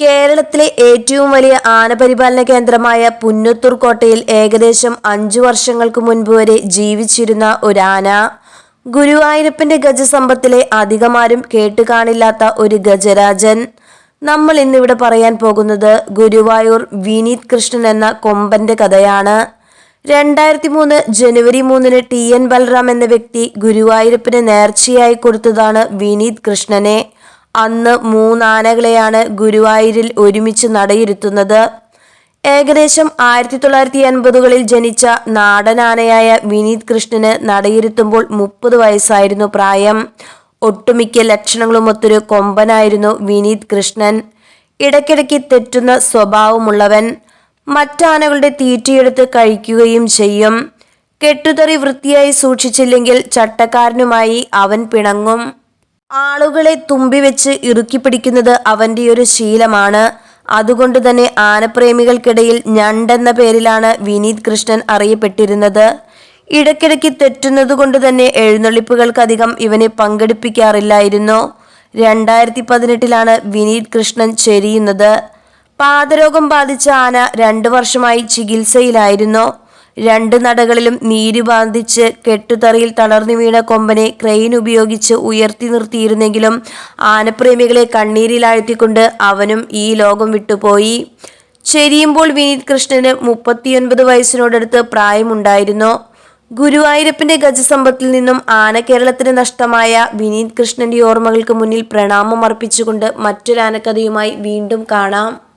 കേരളത്തിലെ ഏറ്റവും വലിയ ആനപരിപാലന കേന്ദ്രമായ പുന്നത്തൂർ കോട്ടയിൽ ഏകദേശം അഞ്ചു വർഷങ്ങൾക്ക് മുൻപ് വരെ ജീവിച്ചിരുന്ന ഒരാന ഗുരുവായൂരപ്പന്റെ ഗജസമ്പത്തിലെ അധികമാരും കേട്ടുകാണില്ലാത്ത ഒരു ഗജരാജൻ. നമ്മൾ ഇന്നിവിടെ പറയാൻ പോകുന്നത് ഗുരുവായൂർ വിനീത് കൃഷ്ണൻ എന്ന കൊമ്പന്റെ കഥയാണ്. രണ്ടായിരത്തി മൂന്ന് ജനുവരി മൂന്നിന് ടി എൻ ബൽറാം എന്ന വ്യക്തി ഗുരുവായൂരപ്പന് നേർച്ചയായി കൊടുത്തതാണ് വിനീത് കൃഷ്ണനെ. അന്ന് മൂന്നാനകളെയാണ് ഗുരുവായൂരിൽ ഒരുമിച്ച് നടയിരുത്തുന്നത്. ഏകദേശം ആയിരത്തി തൊള്ളായിരത്തി എൺപതുകളിൽ ജനിച്ച നാടനാനയായ വിനീത് കൃഷ്ണന് നടയിരുത്തുമ്പോൾ മുപ്പത് വയസ്സായിരുന്നു പ്രായം. ഒട്ടുമിക്ക ലക്ഷണങ്ങളുമൊത്തൊരു കൊമ്പനായിരുന്നു വിനീത് കൃഷ്ണൻ. ഇടയ്ക്കിടയ്ക്ക് തെറ്റുന്ന സ്വഭാവമുള്ളവൻ. മറ്റാനകളുടെ തീറ്റിയെടുത്ത് കഴിക്കുകയും ചെയ്യും. കെട്ടുതറി വൃത്തിയായി സൂക്ഷിച്ചില്ലെങ്കിൽ ചട്ടക്കാരനുമായി അവൻ പിണങ്ങും. ആളുകളെ തുമ്പി വെച്ച് ഇറുക്കി പിടിക്കുന്നത് അവന്റെ ഒരു ശീലമാണ്. അതുകൊണ്ട് തന്നെ ആനപ്രേമികൾക്കിടയിൽ ഞണ്ടെന്ന പേരിലാണ് വിനീത് കൃഷ്ണൻ അറിയപ്പെട്ടിരുന്നത്. ഇടയ്ക്കിടയ്ക്ക് തെറ്റുന്നത് കൊണ്ട് തന്നെ എഴുന്നള്ളിപ്പുകൾക്കധികം ഇവനെ പങ്കെടുപ്പിക്കാറില്ലായിരുന്നു. രണ്ടായിരത്തി പതിനെട്ടിലാണ് വിനീത് കൃഷ്ണൻ ചെരിയുന്നത്. പാദരോഗം ബാധിച്ച ആന രണ്ടു വർഷമായി ചികിത്സയിലായിരുന്നു. രണ്ട് നടകളിലും നീര് ബാന്ധിച്ച് കെട്ടുതറയിൽ തളർന്നു വീണ കൊമ്പനെ ക്രെയിൻ ഉപയോഗിച്ച് ഉയർത്തി നിർത്തിയിരുന്നെങ്കിലും ആനപ്രേമികളെ കണ്ണീരിലാഴ്ത്തിക്കൊണ്ട് അവനും ഈ ലോകം വിട്ടുപോയി. ചെരിയുമ്പോൾ വിനീത് കൃഷ്ണന് മുപ്പത്തിയൊൻപത് വയസ്സിനോടടുത്ത് പ്രായമുണ്ടായിരുന്നു. ഗുരുവായൂരപ്പന്റെ ഗജസമ്പത്തിൽ നിന്നും ആന കേരളത്തിന് നഷ്ടമായ വിനീത് കൃഷ്ണന്റെ ഓർമ്മകൾക്ക് മുന്നിൽ പ്രണാമം അർപ്പിച്ചുകൊണ്ട് മറ്റൊരു ആനക്കഥയുമായി വീണ്ടും കാണാം.